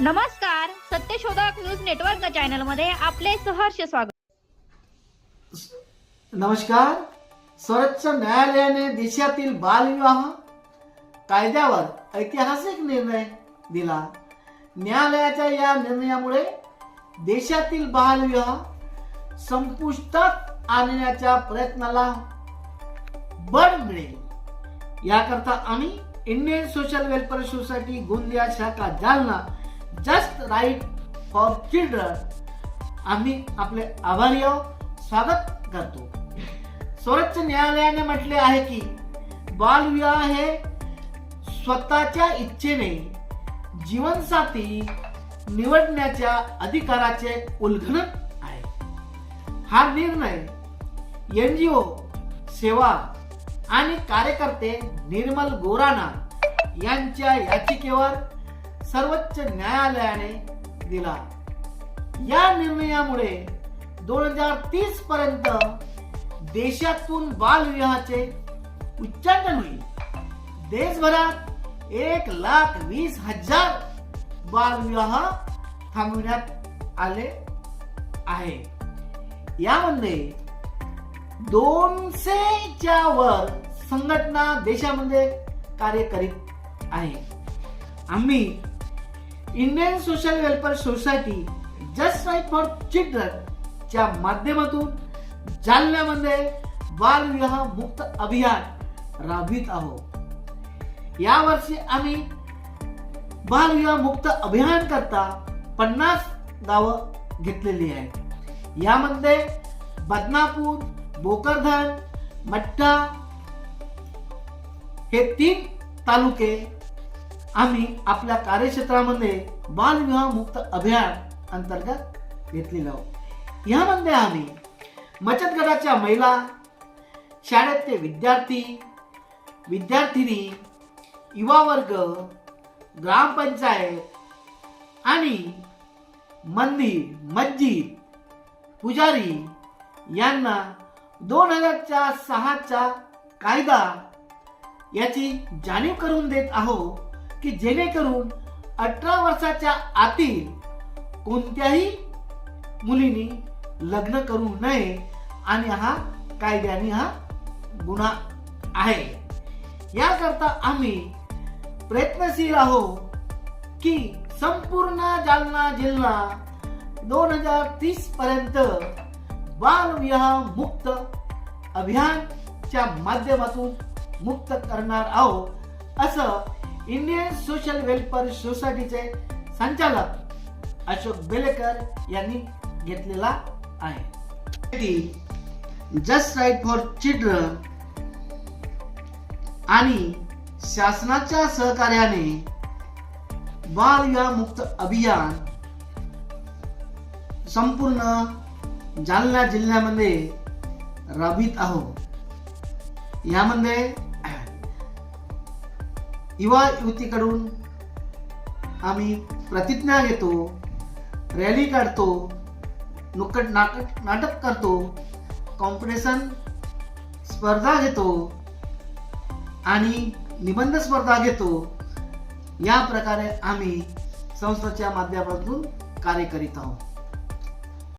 नमस्कार सत्यशोधक news network चॅनलमध्ये आपले सहर्ष स्वागत. नमस्कार सर्वोच्च न्यायालयाने देशातील बालविवाह कायद्यावर ऐतिहासिक निर्णय दिला. न्यायालयाच्या या निर्णयामुळे देशातील बालविवाह संपुष्टात आणण्याच्या प्रयत्नाला बळ मिळेल. याकरता आम्ही Indian social welfare society Gondia शाखा Jalna just right for children. आम्ही आपले आभारी स्वागत करतो. सर्वोच्च न्यायालयाने म्हटले आहे की बालविवाह हे स्वतःच्या इच्छेने जीवनसाथी निवडण्याच्या अधिकाराचे उल्लंघन आहे. हा निर्णय एनजीओ सेवा आणि कार्यकर्ते निर्मल गोराना यांच्या याचिकेवर सर्वोच्च न्यायालयाने दिला. या निर्णयामुळे दोन हजार तीस पर्यंत देशातून बालविवाहाचे उच्चाटन होईल. देशभरात एक लाख वीस हजार बालविवाह थांबविण्यात आले आहे. यामध्ये दोनशेच्या वर संघटना देशामध्ये कार्य करीत आहे. आम्ही Indian social welfare society just right for children च्या माध्यमातून जालन्यामध्ये बालविवाह मुक्त अभियान राबवित आहोत. यावर्षी आम्ही बालविवाह मुक्त अभियान करता पन्नास गावं घेतलेली आहेत. यामध्ये बदनापूर बोकरधन मठ्ठा हे तीन तालुके आम्ही आपल्या कार्यक्षेत्रामध्ये बालविवाह मुक्त अभियान अंतर्गत घेतलेलं आहोत. यामध्ये आम्ही बचत गटाच्या महिला शाळेतले विद्यार्थी विद्यार्थिनी युवा वर्ग ग्रामपंचायत आणि मंदिर मस्जिद पुजारी यांना दोन हजारच्या सहाचा कायदा याची जाणीव करून देत आहोत. की जेणेकरून अठरा वर्षाच्या आतील कोणत्याही मुलीनी लग्न करू नये आणि हा कायद्याने हा गुन्हा आहे. याकरता आम्ही प्रयत्नशील आहोत की संपूर्ण जालना जिल्हा दोन हजार तीस पर्यंत बालविवाह मुक्त अभियानच्या माध्यमातून मुक्त करणार आहोत असं इंडियन सोशल वेलफेअर सोसायटीचे संचालक अशोक बेलेकर यांनी घेतलेला आहे. जस्ट राईट फॉर चिल्ड्रन आणि शासनाच्या सहकार्याने बालविवाह मुक्त अभियान संपूर्ण जालना जिल्ह्यामध्ये राबवित आहोत. यामध्ये युवा युवतीकडून आम्ही प्रतिज्ञा घेतो रॅली काढतो नुकट नाटक नाटक करतो कॉम्पिटिशन स्पर्धा घेतो आणि निबंध स्पर्धा घेतो. या प्रकारे आम्ही संस्थेच्या माध्यमातून कार्य करीत आहोत.